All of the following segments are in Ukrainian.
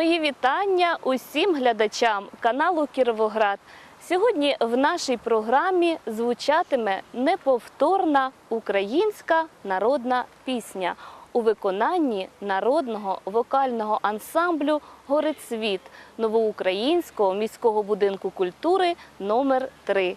Мої вітання усім глядачам каналу Кіровоград. Сьогодні в нашій програмі звучатиме неповторна українська народна пісня у виконанні народного вокального ансамблю Горецвіт новоукраїнського міського будинку культури номер 3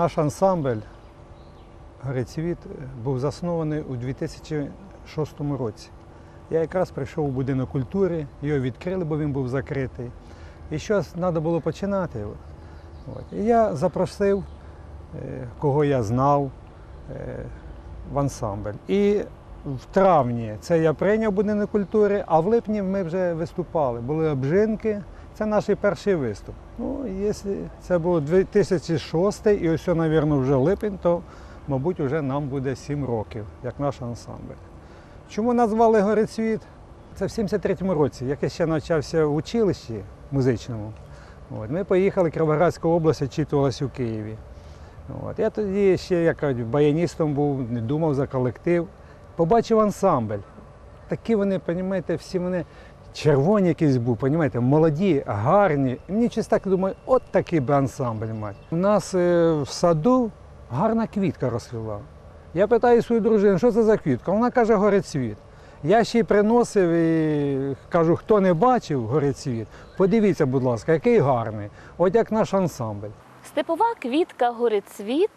Наш ансамбль Грецвіт був заснований у 2006 році. Я якраз прийшов у будинок культури, його відкрили, бо він був закритий. І щось треба було починати. І я запросив, е, кого я знав, е, в ансамбль. І в травні це я прийняв будинок культури, а в липні ми вже виступали. Були обжинки. Це наш перший виступ. Ну, якщо це був 2006 і ось, мабуть, вже липень, то, мабуть, вже нам буде 7 років, як наш ансамбль. Чому назвали Горецвіт? Це в 73-му році, як я ще навчався в училищі музичному. От, ми поїхали Кіровоградська область, очитувалася у Києві. От, я тоді ще як баяністом був, не думав за колектив. Побачив ансамбль. Такі вони, розумієте, всі вони червоні якісь був, розумієте, молоді, гарні. І мені щось так думаю, от такий би ансамбль мати. У нас е, в саду гарна квітка розквіла. Я питаю свою дружину, що це за квітка? Вона каже, горецвіт. Я ще й приносив і кажу, хто не бачив горецвіт, подивіться, будь ласка, який гарний. От як наш ансамбль. Степова квітка горецвіт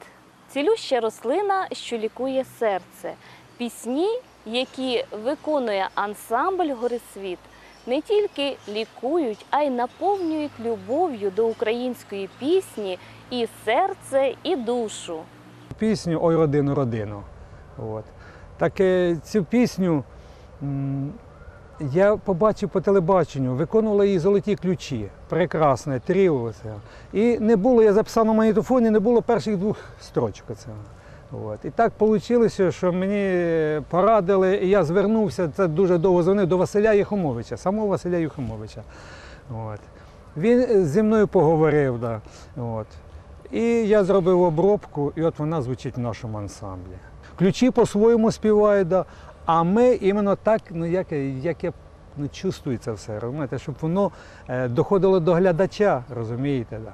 цілюща рослина, що лікує серце. Пісні, які виконує ансамбль Горецвіт, не тільки лікують, а й наповнюють любов'ю до української пісні і серце, і душу. пісню Ой родину, родину. От. Так цю пісню я побачив по телебаченню, виконували її золоті ключі. Прекрасне, тріо. І не було, я записав на магнітофоні, не було перших двох строчок. Цього. От. І так вийшло, що мені порадили, і я звернувся, це дуже довго дзвонив, до Василя Єхомовича, самого Василя Єхомовича. От. Він зі мною поговорив. Да. От. І я зробив обробку, і от вона звучить в нашому ансамблі. Ключі по-своєму співають, да, а ми іменно так, ну як, як я ну, чувствую це все, розумієте, щоб воно е, доходило до глядача, розумієте. Да.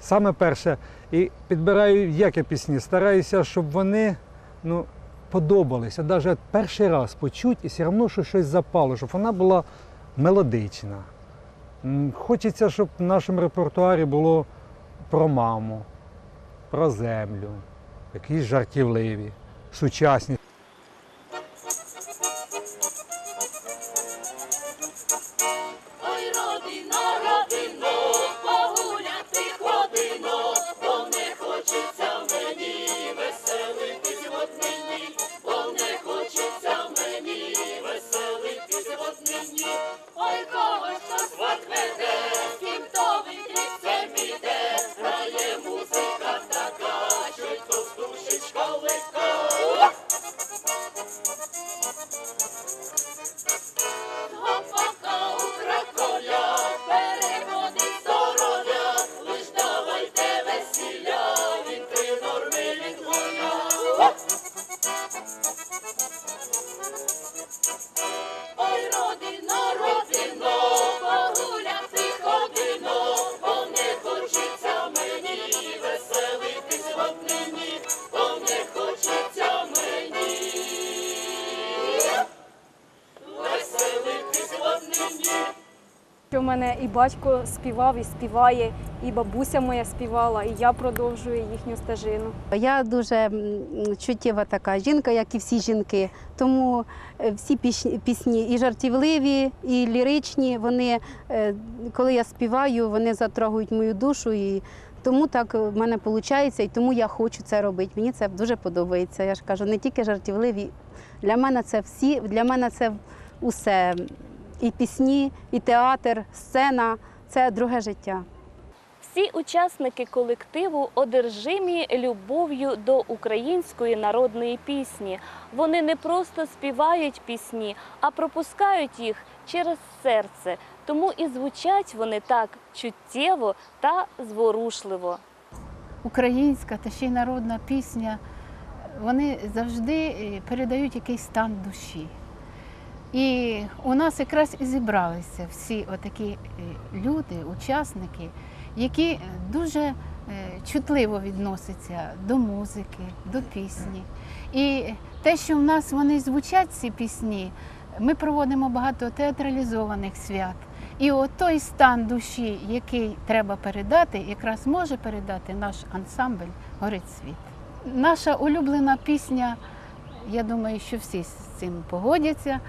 Саме перше, і підбираю які пісні, стараюся, щоб вони ну, подобалися. Навіть перший раз почуть і все одно що щось запало, щоб вона була мелодична. Хочеться, щоб в нашому репертуарі було про маму, про землю, якісь жартівливі, сучасні. Однині. Ой, кого що сват батько співав, і співає, і бабуся моя співала, і я продовжую їхню стежину. Я дуже чуттєва така жінка, як і всі жінки. Тому е, всі пісні, і жартівливі, і ліричні. Вони, е, коли я співаю, вони затрагують мою душу. І тому так в мене виходить, і тому я хочу це робити. Мені це дуже подобається. Я ж кажу, не тільки жартівливі. Для мене це всі, для мене це усе. І пісні, і театр, сцена це друге життя. Всі учасники колективу одержимі любов'ю до української народної пісні. Вони не просто співають пісні, а пропускають їх через серце. Тому і звучать вони так чуттєво та зворушливо. українська та ще й народна пісня, вони завжди е, передають якийсь стан душі. І у нас якраз і зібралися всі отакі е, люди, учасники, які дуже е, чутливо відносяться до музики, до пісні. І те, що в нас вони звучать, ці пісні, ми проводимо багато театралізованих свят. І от той стан душі, який треба передати, якраз може передати наш ансамбль Горить світ. Наша улюблена пісня, я думаю, що всі з цим погодяться.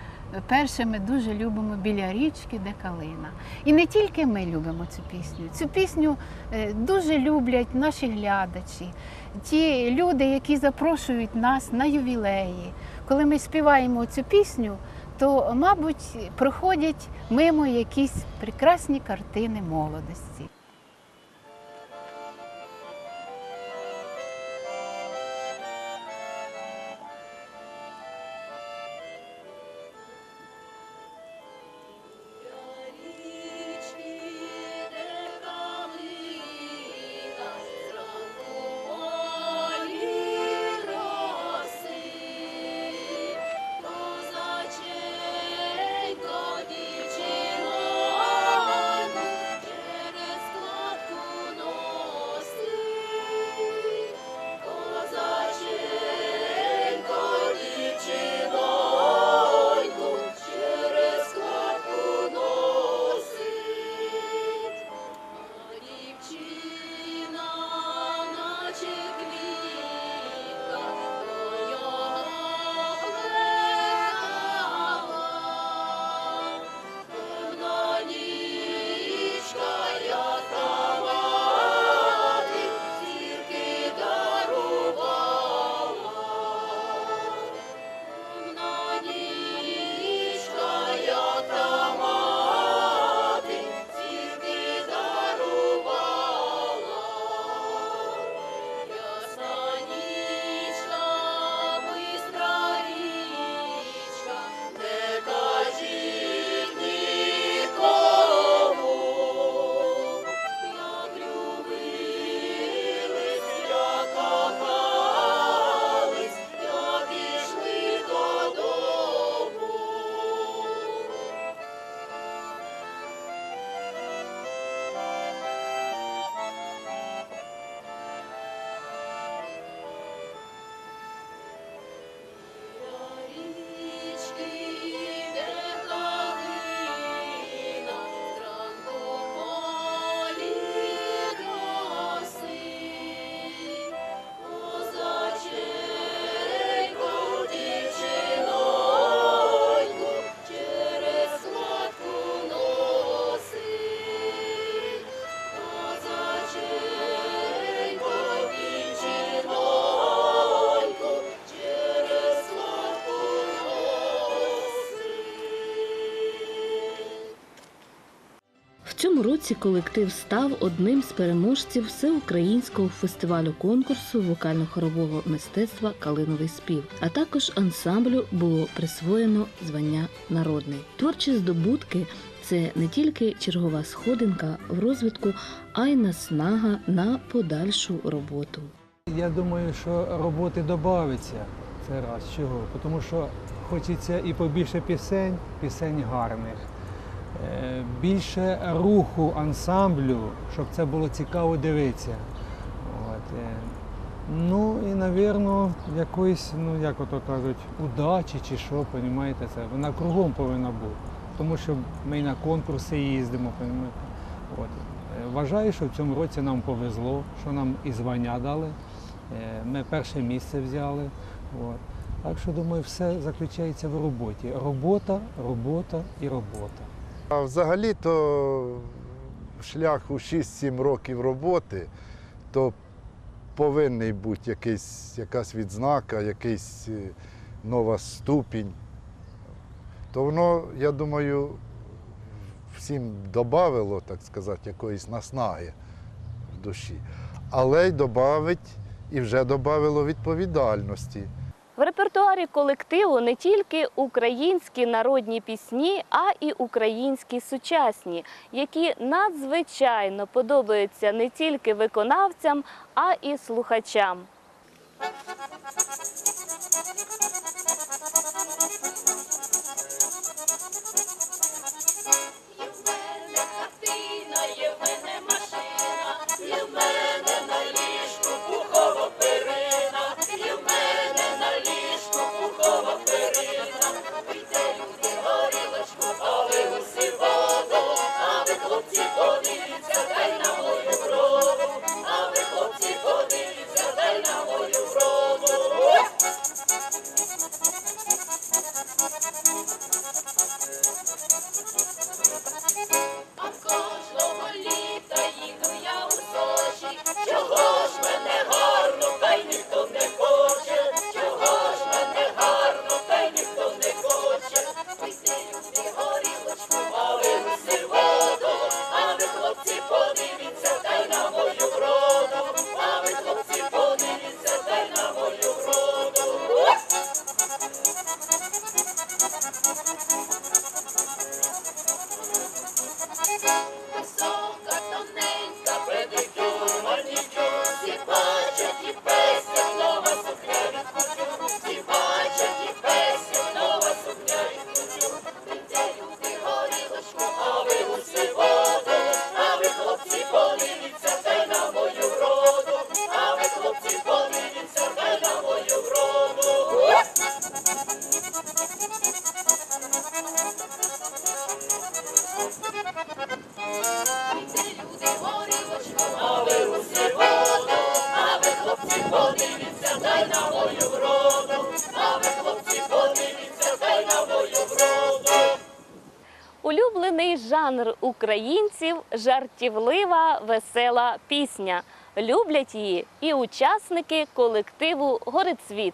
Перше, ми дуже любимо біля річки, де калина. І не тільки ми любимо цю пісню. Цю пісню е, дуже люблять наші глядачі, ті люди, які запрошують нас на ювілеї. Коли ми співаємо цю пісню, то, мабуть, проходять мимо якісь прекрасні картини молодості. Році колектив став одним з переможців всеукраїнського фестивалю конкурсу вокально-хорового мистецтва Калиновий спів, а також ансамблю було присвоєно звання народний. Творчі здобутки це не тільки чергова сходинка в розвитку, а й наснага на подальшу роботу. Я думаю, що роботи додається. Це раз. Чого? Тому що хочеться і побільше пісень, пісень гарних, Е, більше руху ансамблю, щоб це було цікаво дивитися. От. Е. Ну і, напевно, якоїсь, ну як ото кажуть, удачі чи що, розумієте, це вона кругом повинна бути. Тому що ми на конкурси їздимо, розумієте. От. Е, вважаю, що в цьому році нам повезло, що нам і звання дали. Ми перше місце взяли. От. Так що думаю, все заключається в роботі. Робота, робота і робота. А взагалі-то шлях у 6-7 років роботи, то повинен бути якийсь, якась відзнака, якийсь е, нова ступінь. То воно, я думаю, всім додавило, так сказати, якоїсь наснаги в душі, але й додавить і вже додавило відповідальності. В репертуарі колективу не тільки українські народні пісні, а й українські сучасні, які надзвичайно подобаються не тільки виконавцям, а й слухачам. Дай на мою рогу, аби хлопці подивіться, дай на мою вроду. жанр українців жартівлива, весела пісня. Люблять її і учасники колективу Горецвіт.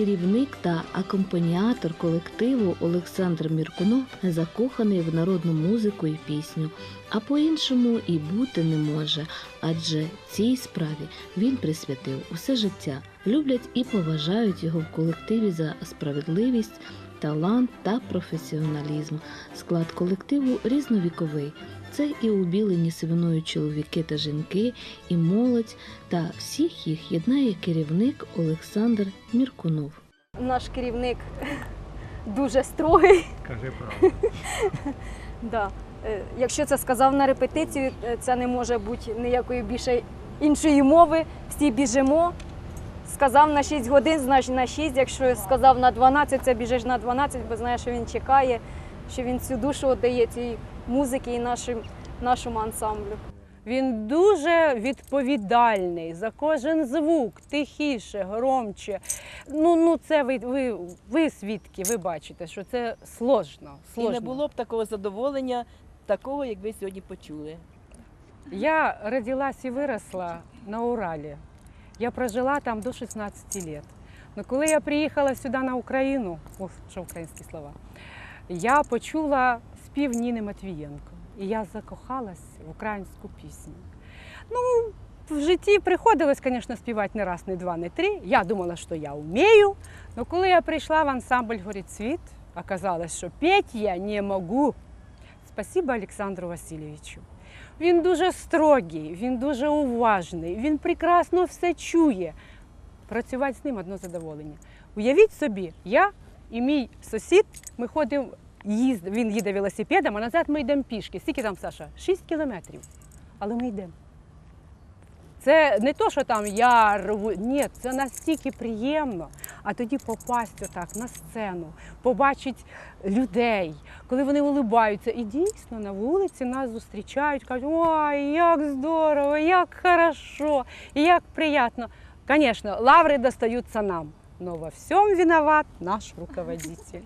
Керівник та акомпаніатор колективу Олександр Міркунов закоханий в народну музику і пісню, а по-іншому і бути не може, адже цій справі він присвятив усе життя. Люблять і поважають його в колективі за справедливість, талант та професіоналізм. Склад колективу різновіковий. Це і убілені сивиною чоловіки та жінки, і молодь, та всіх їх єднає керівник Олександр Міркунов. Наш керівник дуже строгий. Кажи правду. Да. Е, Якщо це сказав на репетицію, е, це не може бути ніякої більше іншої мови. Всі біжимо. Сказав на 6 годин, значить на 6. Якщо сказав на 12, це біжиш на 12, бо знаєш, що він чекає, що він всю душу віддає цій музиці і нашим, нашому ансамблю. Він дуже відповідальний за кожен звук, тихіше, громче. Ну, ну це ви, ви, ви свідки, ви бачите, що це сложно. І не було б такого задоволення, такого, як ви сьогодні почули. Я родилась і виросла на Уралі. Я прожила там до 16 років. Но коли я приїхала сюди на Україну, о, що українські слова, я почула спів Ніни Матвієнко. І я закохалась в українську пісню. Ну, в житті приходилось, звісно, співати не раз, не два, не три. Я думала, що я вмію. Але коли я прийшла в ансамбль «Горить світ, оказалось, що петь я не можу. Спасибо Олександру Васильовичу. Він дуже строгий, він дуже уважний, він прекрасно все чує. Працювати з ним одно задоволення. Уявіть собі, я і мій сусід, ми ходимо, їзд, він їде велосипедом, а назад ми йдемо пішки. Скільки там, Саша? 6 кілометрів. Але ми йдемо. Це не то, що там я рву. Ні, це настільки приємно. А тоді попасть отак на сцену, побачити людей, коли вони улибаються. І дійсно на вулиці нас зустрічають, кажуть, ой, як здорово, як хорошо, як приємно. Звісно, лаври достаються нам, но во всем виноват наш руководитель.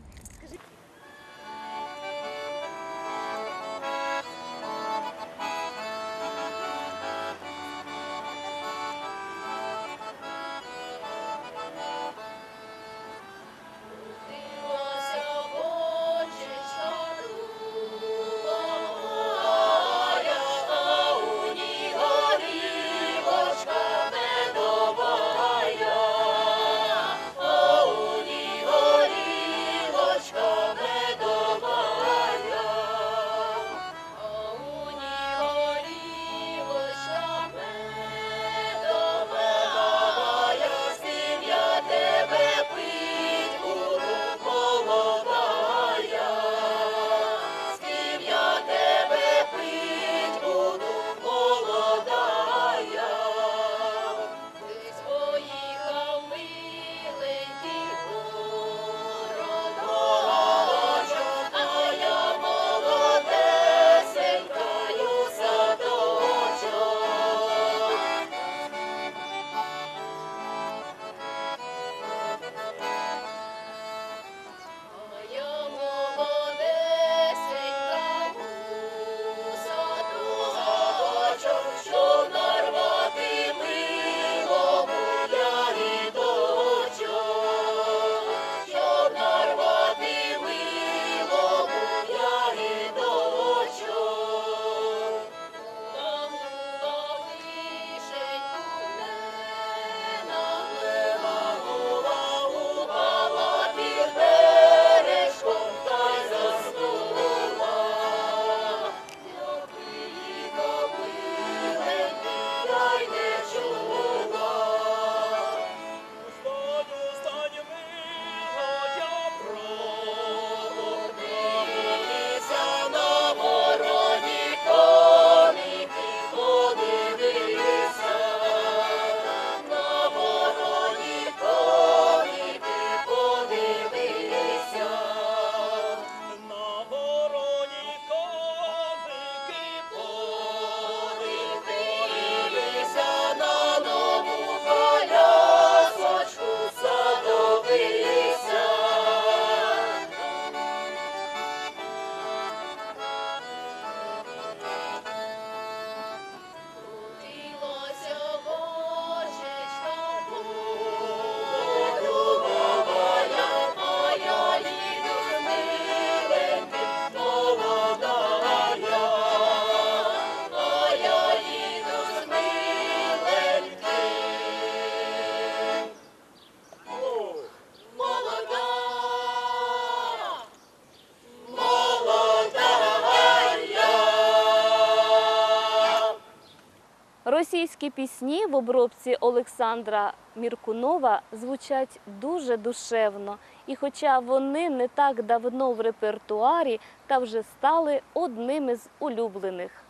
Російські пісні в обробці Олександра Міркунова звучать дуже душевно, і хоча вони не так давно в репертуарі та вже стали одним із улюблених.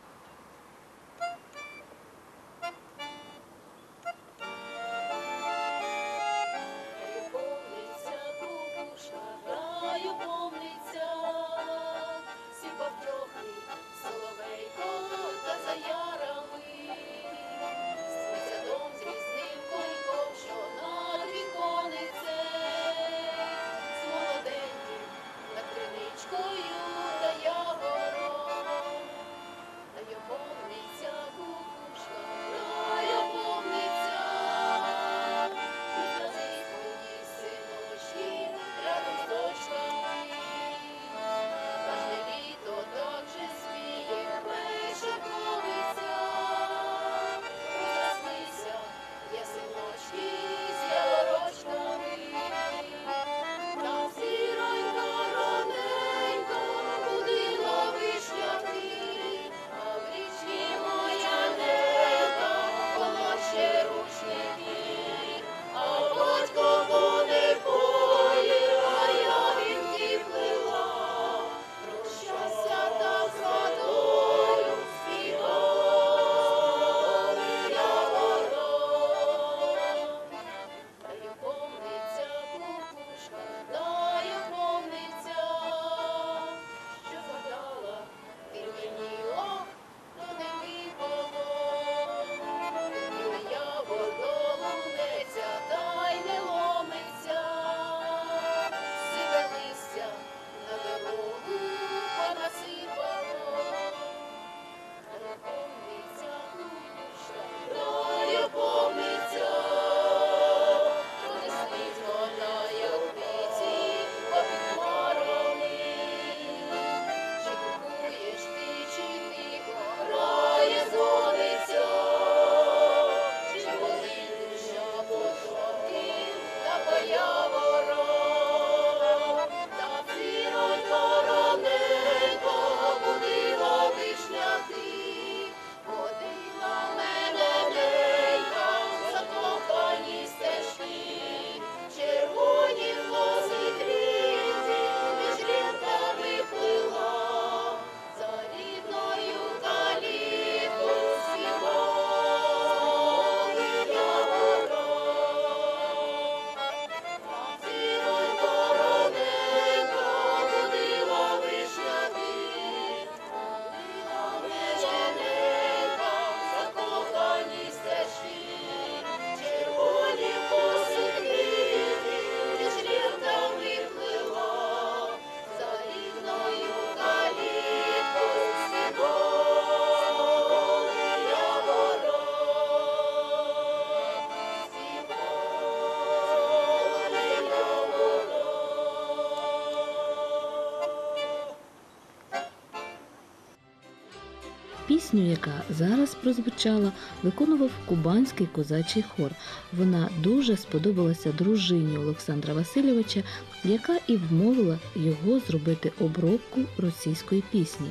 Пісню, яка зараз прозвучала, виконував кубанський козачий хор. Вона дуже сподобалася дружині Олександра Васильовича, яка і вмовила його зробити обробку російської пісні.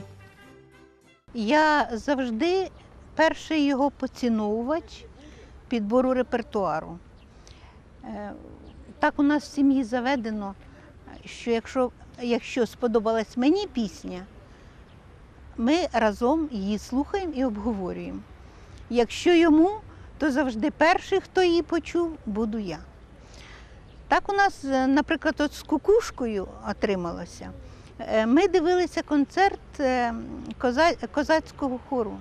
Я завжди перший його поціновувач підбору репертуару. Е, Так у нас в сім'ї заведено, що якщо, якщо сподобалась мені пісня, ми разом її слухаємо і обговорюємо. Якщо йому, то завжди перший, хто її почув, буду я. Так у нас, е, наприклад, от з кукушкою отрималося. Е, Ми дивилися концерт е, козацького хору.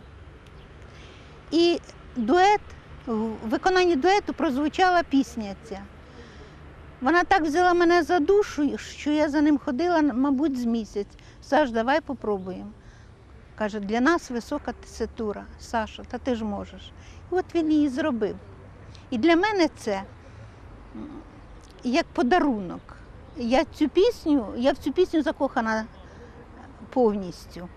І дует, в виконанні дуету прозвучала пісня ця. Вона так взяла мене за душу, що я за ним ходила, мабуть, з місяць. Саш, давай попробуємо. Каже, для нас висока теситура. Саша, та ти ж можеш. І от він її зробив. І для мене це як подарунок. Я цю пісню, я в цю пісню закохана повністю.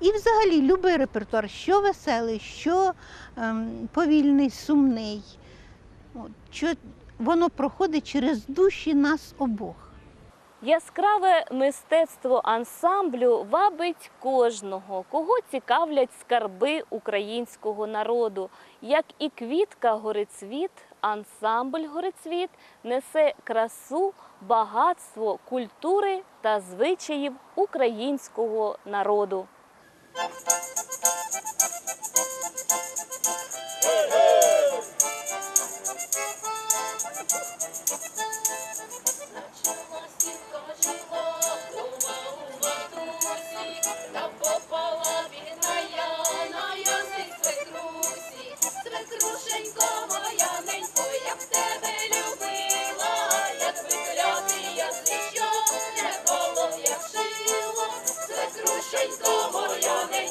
І взагалі любий репертуар, що веселий, що ем, повільний, сумний. Воно проходить через душі нас обох. Яскраве мистецтво ансамблю вабить кожного, кого цікавлять скарби українського народу. Як і квітка горицвіт, ансамбль горицвіт несе красу, багатство культури та звичаїв українського народу. Свекрушенько моя ненько, як тебе любила, як виклятий язичок, не було, як шило. Свекрушенько моя ненько,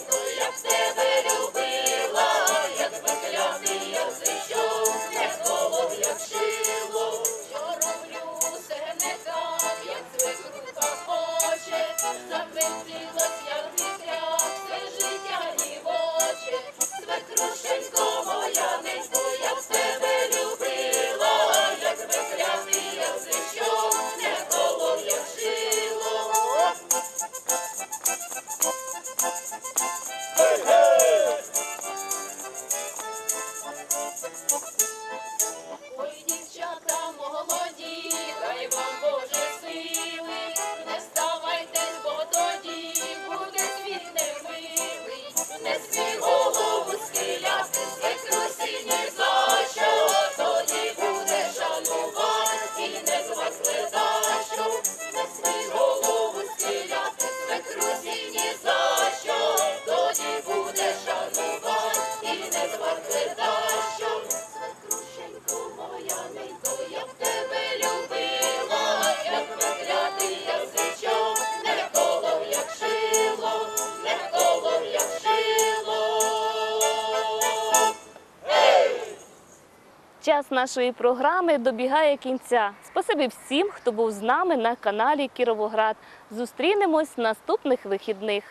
нашої програми добігає кінця. Спасибі всім, хто був з нами на каналі Кіровоград. Зустрінемось наступних вихідних.